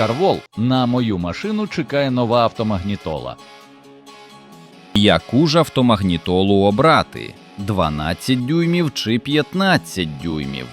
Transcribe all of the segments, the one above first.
Карвол на мою машину чекає нова автомагнітола. Яку ж автомагнітолу обрати 12 дюймів чи 15 дюймів?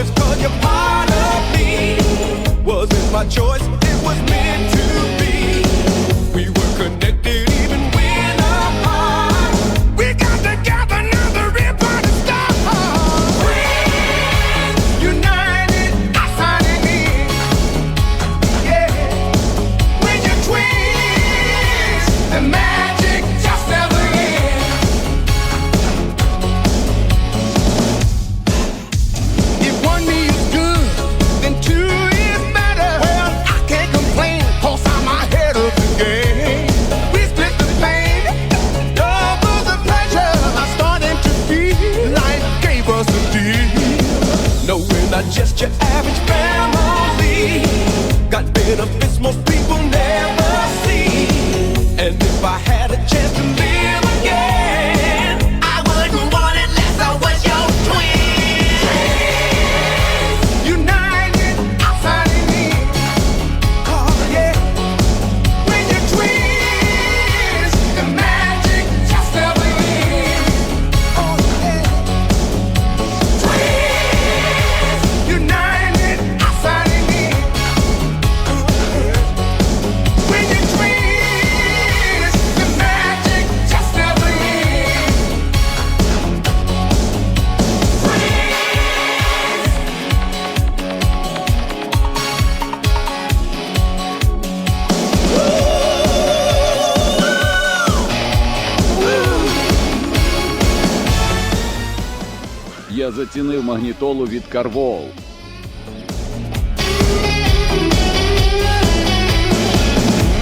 was cause you're part of me. Wasn't my choice. not just your average family. Got benefits most people я зацінив магнітолу від карвол.